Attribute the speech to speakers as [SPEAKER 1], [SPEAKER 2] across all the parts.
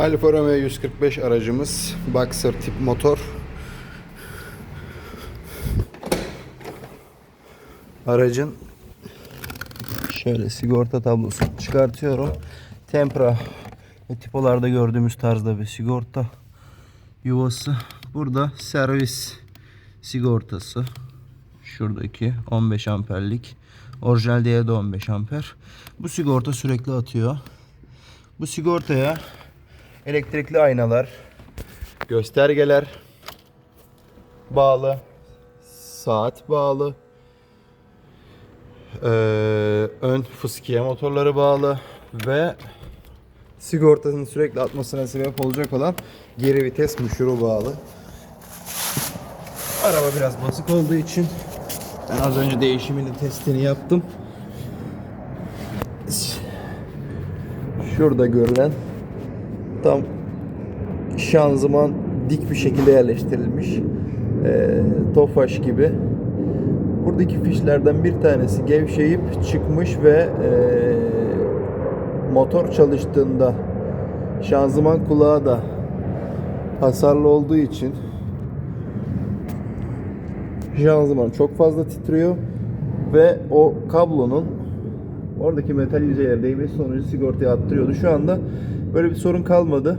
[SPEAKER 1] Alfa Romeo 145 aracımız Boxer tip motor. Aracın şöyle sigorta tablosunu çıkartıyorum. Tempra ve tipolarda gördüğümüz tarzda bir sigorta yuvası. Burada servis sigortası. Şuradaki 15 amperlik. Orijinal değeri de 15 amper. Bu sigorta sürekli atıyor. Bu sigortaya elektrikli aynalar, göstergeler bağlı, saat bağlı, ee, ön fıskiye motorları bağlı ve sigortanın sürekli atmasına sebep olacak olan geri vites müşürü bağlı. Araba biraz basık olduğu için ben az önce değişimini testini yaptım. Şurada görülen tam şanzıman dik bir şekilde yerleştirilmiş. Ee, Tofaş gibi. Buradaki fişlerden bir tanesi gevşeyip çıkmış ve ee, motor çalıştığında şanzıman kulağı da hasarlı olduğu için şanzıman çok fazla titriyor ve o kablonun oradaki metal yüzeylere değmesi sonucu sigortaya attırıyordu. Şu anda böyle bir sorun kalmadı.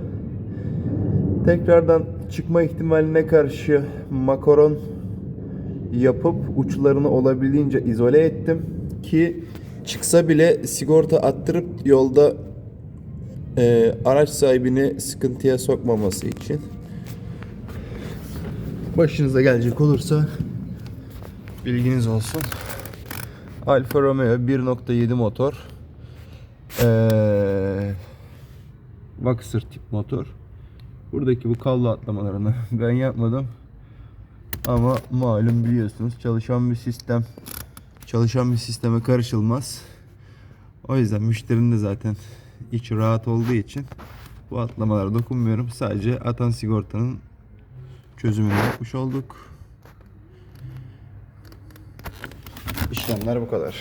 [SPEAKER 1] Tekrardan çıkma ihtimaline karşı makaron yapıp uçlarını olabildiğince izole ettim ki çıksa bile sigorta attırıp yolda e, araç sahibini sıkıntıya sokmaması için başınıza gelecek olursa bilginiz olsun. Alfa Romeo 1.7 motor. Ee, Boxer tip motor. Buradaki bu kablo atlamalarını ben yapmadım. Ama malum biliyorsunuz çalışan bir sistem çalışan bir sisteme karışılmaz. O yüzden müşterinin de zaten içi rahat olduğu için bu atlamalara dokunmuyorum. Sadece atan sigortanın çözümünü yapmış olduk. İşlemler bu kadar.